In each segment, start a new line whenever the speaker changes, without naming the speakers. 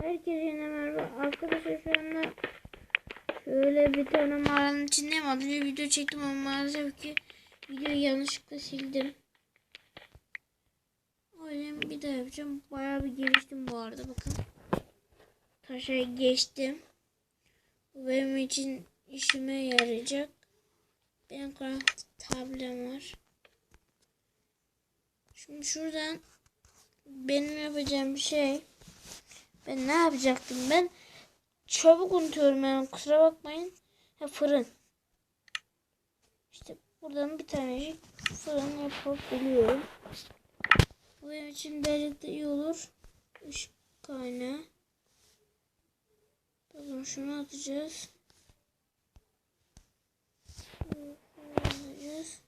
Herkese yine merhaba. Arkadaşlar şu anda şöyle bir tane mağaranın içindeyim. Az önce video çektim ama maalesef ki videoyu yanlışlıkla sildim. O yüzden bir daha yapacağım. Bayağı bir geliştim bu arada bakın. Taşa geçtim. Bu benim için işime yarayacak. Benim craft tablem var. Şimdi şuradan benim yapacağım şey ben ne yapacaktım ben? Çabuk unutuyorum yani kusura bakmayın. Ha fırın. İşte buradan bir tane fırın yapabiliyorum. Bu benim için birazcık iyi olur. Işık kaynağı. Bakın şunu atacağız. Şunu atacağız.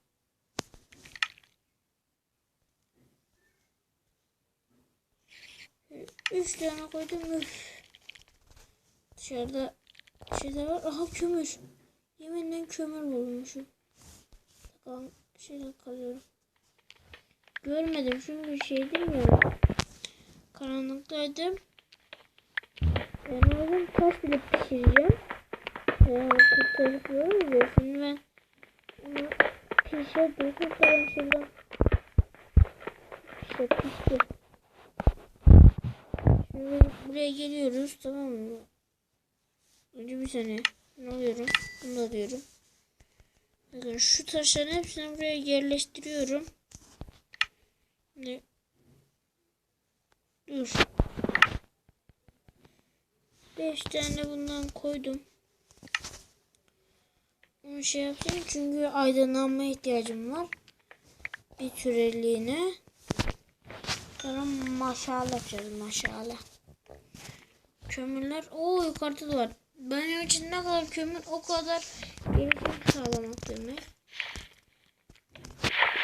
Üç tane koydum. Üf. Dışarıda şeyler var. Aha kömür. Yeminle kömür bulmuşum. Bakalım şeyler kalıyorum. Görmedim çünkü şeydim ya. Karanlıktaydım. Ben oradan taş bile pişireceğim. Yani kurtarıp yiyoruz ya. Şimdi ben onu pişirdim. Falan şeyden. İşte pişti. Şimdi buraya geliyoruz tamam mı? Önce bir saniye. Ne alıyorum? Bunu alıyorum. Bakın şu taşların hepsini buraya yerleştiriyorum. Ne? Dur. Beş tane bundan koydum. Onu şey yapayım çünkü aydınlanma ihtiyacım var. Bir süreliğine. Sonra maşallah yapacağız maşallah. Kömürler o yukarıda da var. Benim için ne kadar kömür o kadar gelişim sağlamak demek.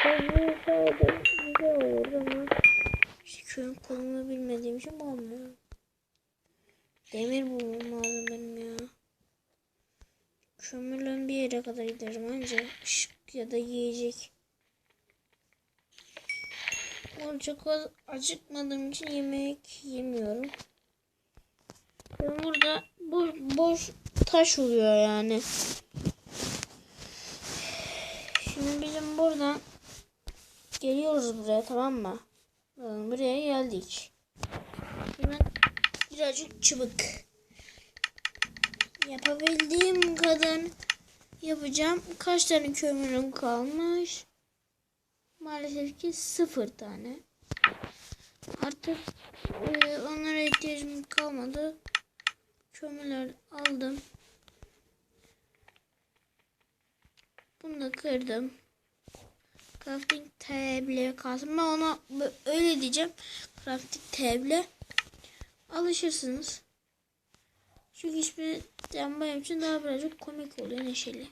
Kömür sağladım güzel olur ama işte kömür konumunu bilmediğim için bulamıyorum. Demir bulmam lazım benim ya. Kömürle bir yere kadar giderim anca ışık ya da yiyecek. Oğlum çok acıkmadığım için yemek yemiyorum. Ben burada boş, boş taş oluyor yani. Şimdi bizim buradan geliyoruz buraya tamam mı? Bakın Buraya geldik. Hemen birazcık çubuk. Yapabildiğim kadar yapacağım. Kaç tane kömürüm kalmış? Maalesef ki sıfır tane. Artık e, onlara ihtiyacım kalmadı. Kömürler aldım. Bunu da kırdım. Crafting table kalsın. Ben ona öyle diyeceğim. Crafting table. Alışırsınız. Çünkü hiçbir benim için daha birazcık komik oluyor neşeli.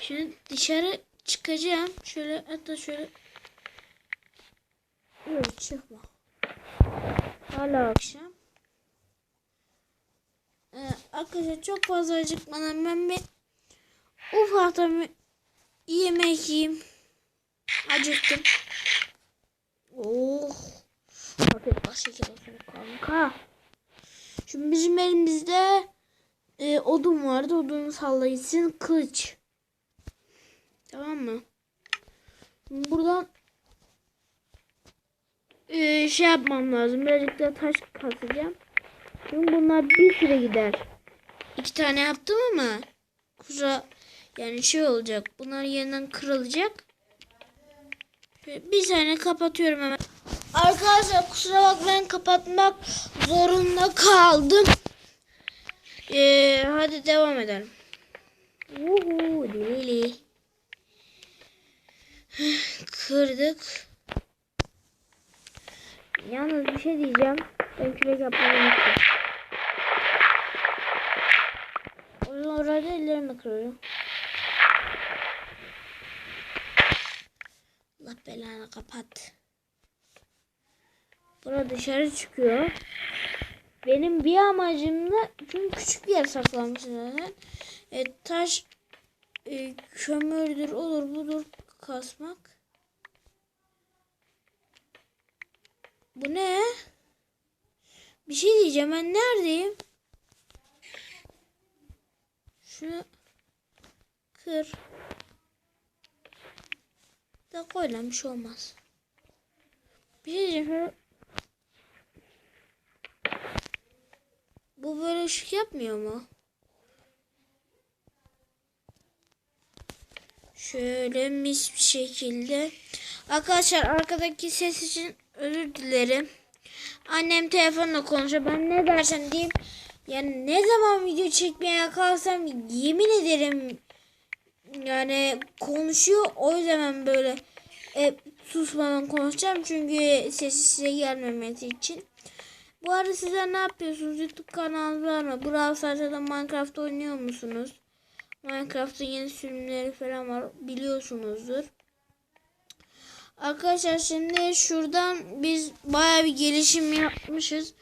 Şimdi dışarı çıkacağım. Şöyle hatta şöyle Yok çıkma. Hala akşam. Arkadaşlar çok fazla acıkmadan ben bir ufaktan bir yemek yiyeyim. Acıktım. Oh. Afiyet şeker olsun kanka. Şimdi bizim elimizde e, odun vardı. Odunu sallayıcısın kılıç. Tamam mı? Buradan e, şey yapmam lazım. Birazcık da taş kasacağım. Çünkü bunlar bir süre gider. İki tane yaptım ama kura yani şey olacak. Bunlar yeniden kırılacak. Bir saniye kapatıyorum hemen. Arkadaşlar kusura bakmayın kapatmak zorunda kaldım. Ee, hadi devam edelim. Uhu, deli. Kırdık. Yalnız bir şey diyeceğim. Ben kürek yapmayı unuttum. O zaman orada ellerimi kırıyorum. Allah belanı kapat. Burada dışarı çıkıyor. Benim bir amacım da çünkü küçük bir yer saklamışım zaten. E, taş e, kömürdür olur budur kasmak. Bu ne? Bir şey diyeceğim ben neredeyim? Şunu kır. Da koy bir şey olmaz. Bir şey diyeceğim. Bu böyle ışık yapmıyor mu? Şöyle mis bir şekilde. Arkadaşlar arkadaki ses için özür dilerim. Annem telefonla konuşuyor. Ben ne dersen diyeyim. Yani ne zaman video çekmeye kalksam yemin ederim yani konuşuyor. O yüzden ben böyle e, susmadan konuşacağım. Çünkü sesi size gelmemesi için. Bu arada sizler ne yapıyorsunuz? YouTube kanalınız var mı? Brawl Stars'ta da Minecraft oynuyor musunuz? Minecraft'ın yeni sürümleri falan var. Biliyorsunuzdur. Arkadaşlar şimdi şuradan biz baya bir gelişim yapmışız.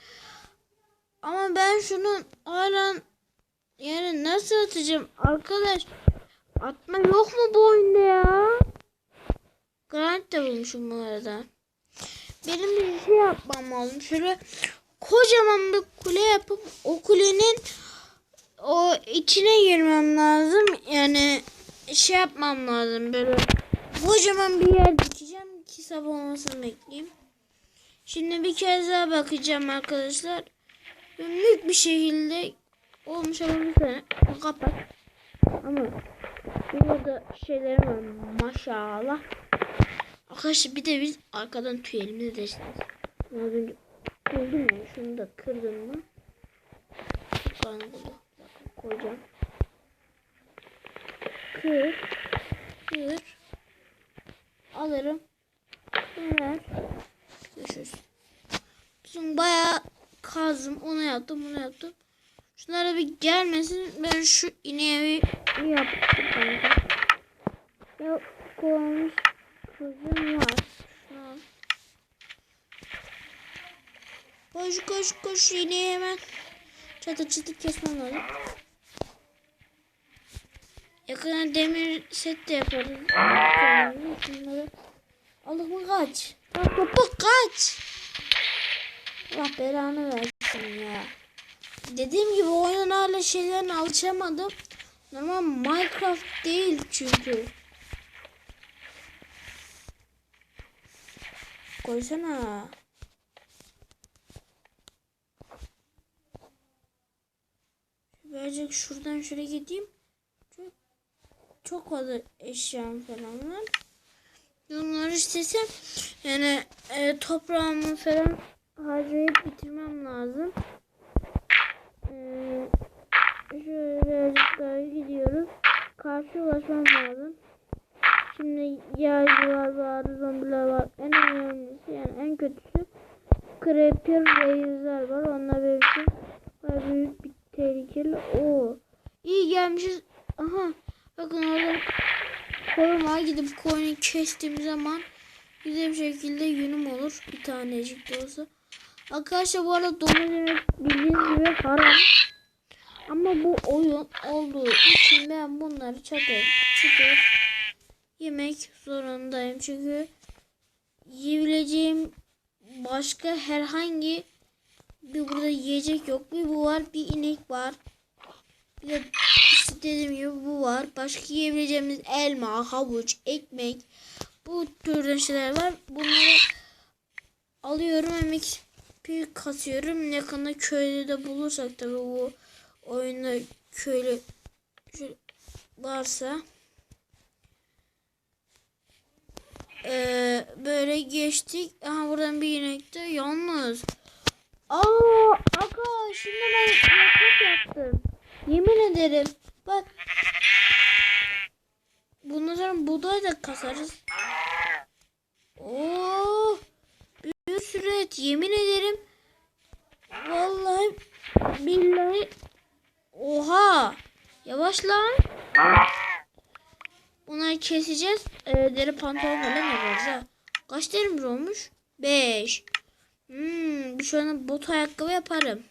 Ama ben şunu hala yani nasıl atacağım arkadaş? Atma yok mu bu oyunda ya? Grant da bulmuşum bu arada. Benim bir şey yapmam lazım. Şöyle kocaman bir kule yapıp o kulenin o içine girmem lazım. Yani şey yapmam lazım böyle kocaman bir yer dikeceğim ki sabah olmasını bekleyeyim. Şimdi bir kez daha bakacağım arkadaşlar. Büyük bir şekilde olmuş tane kapat. Ama burada şeylerim var maşallah. Arkadaşlar bir de biz arkadan tüyelimizle deşeceğiz. Az önce buldum ya şunu da kırdım mı? Dakika, koyacağım. Kır. Kır. Alırım. Ver. Görüşürüz. Bizim bayağı kazdım. Onu yaptım. Bunu yaptım. Şunlara bir gelmesin. Ben şu ineğe bir yaptım. kanka. Ya koymuş kızım var. Koş koş koş ineği hemen. Çatı çatı kesmem lazım. Yakına demir set de yaparız. Şunları. Alık mı kaç? Bak bak kaç. Allah belanı versin ya. Dediğim gibi oyunun hala şeylerine alışamadım. Normal Minecraft değil çünkü. Koysana. Birazcık şuradan şuraya gideyim. Çok, çok fazla eşyam falan var. Bunları istesem yani e, toprağımı falan harcayıp bitirmem lazım. E, şöyle birazcık daha gidiyoruz. Karşı ulaşmam lazım. Şimdi yağcılar var, zombiler var. En önemlisi yani en kötüsü Creeper Razer var. Onlar benim için bayağı büyük bir tehlikeli. Oo. İyi gelmişiz. Aha. Bakın orada koyuma gidip koyunu kestiğim zaman güzel bir şekilde yünüm olur. Bir tanecik de olsa. Arkadaşlar bu arada domuz yemek bildiğiniz gibi haram. Ama bu oyun olduğu için ben bunları çatır çıtır yemek zorundayım. Çünkü yiyebileceğim başka herhangi bir burada yiyecek yok. Bir bu var, bir inek var. Bir de işte gibi bu var. Başka yiyebileceğimiz elma, havuç, ekmek bu türden şeyler var. Bunları alıyorum emek bir kasıyorum. Ne kadar köyde de bulursak tabii bu oyunda köylü varsa Ee, böyle geçtik. Aha buradan bir inek de yalnız. Aa, aga şimdi ben yatak yaptım. Yemin ederim. Bak. Bundan sonra buğday da kasarız. Oo, bir sürü et. Yemin ederim. Vallahi billahi. Oha. Yavaş lan. Bunları keseceğiz. Ee, deri pantolon falan yaparız ha. Kaç derimiz olmuş? 5. Hmm, bir şöyle bot ayakkabı yaparım.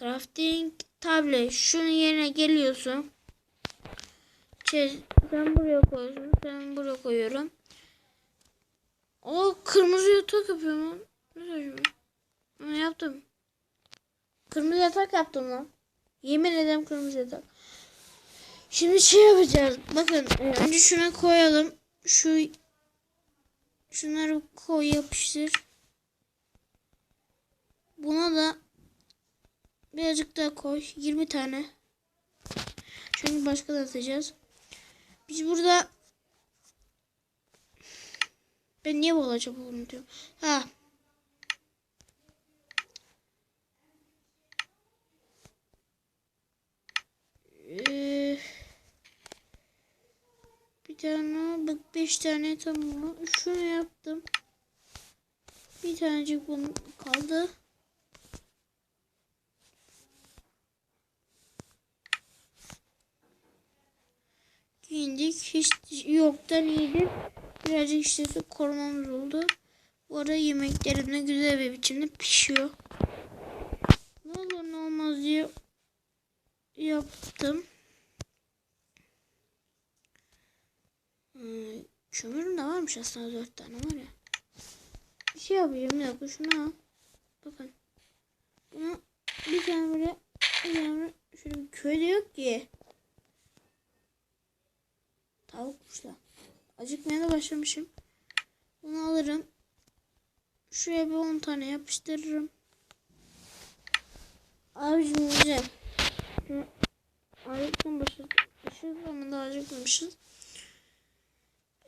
Crafting tablet. Şunun yerine geliyorsun. Şey, sen buraya koyuyorsun. Sen buraya koyuyorum. O kırmızı yatak yapıyorum. Ne saçma. Ne yaptım. Kırmızı yatak yaptım lan. Yemin ederim kırmızı yatak. Şimdi şey yapacağız. Bakın e, önce şuna koyalım. Şu şunları koy yapıştır. Buna da birazcık daha koy. 20 tane. Çünkü başka da atacağız. Biz burada ben niye bu acaba unutuyorum? Ha. Ee, bir tane bak beş tane tamam? Şunu yaptım. Bir tanecik bunun kaldı. Giyindik. Hiç yoktan iyidir. Birazcık işte korumamız oldu. Bu arada yemeklerim de güzel bir biçimde pişiyor. Ne olur ne olmaz diye yaptım. Hmm, kömürüm de varmış aslında dört tane var ya. Bir şey yapacağım bir dakika şunu al. Bakın. Bunu bir tane buraya bir tane buraya. Şöyle bir köyde yok ki. Tavukmuş da. Acıkmaya da başlamışım. Bunu alırım. Şuraya bir 10 tane yapıştırırım. Abicim güzel. Şu acıkmamışız. ama da acıkmamışız.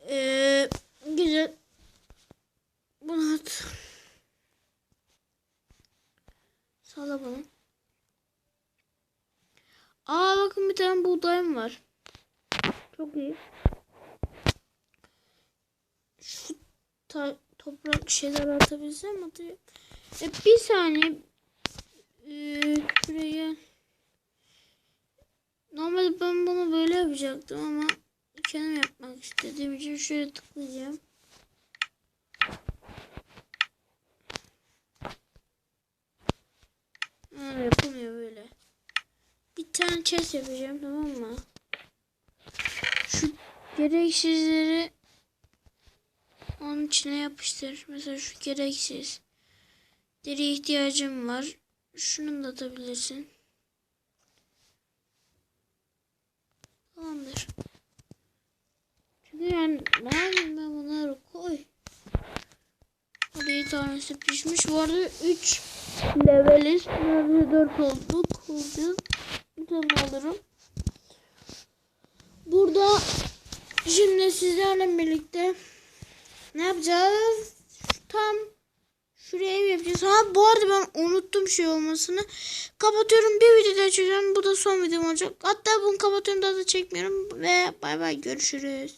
Ee, güzel. Bunu at. Sağla bana. Aa bakın bir tane buğdayım var. Çok iyi. Şu ta- toprak şeyler atabilsem atayım. E, bir saniye. Ee, şuraya. Normalde ben bunu böyle yapacaktım ama kendim yapmak istediğim için şöyle tıklayacağım. Ha, yapılmıyor böyle. Bir tane chest yapacağım tamam mı? Şu gereksizleri onun içine yapıştır. Mesela şu gereksiz. Deri ihtiyacım var. Şunu da atabilirsin. Tamamdır. Yani ben bunları koy. Hadi bir tanesi pişmiş. Bu arada 3 leveliz. Nerede 4 olduk. Olacağız. Bir tane alırım. Burada şimdi sizlerle birlikte ne yapacağız? Tam şuraya ev yapacağız. Ha bu arada ben unuttum şey olmasını. Kapatıyorum bir video daha çekeceğim. Bu da son videom olacak. Hatta bunu kapatıyorum daha da çekmiyorum. Ve bay bay görüşürüz.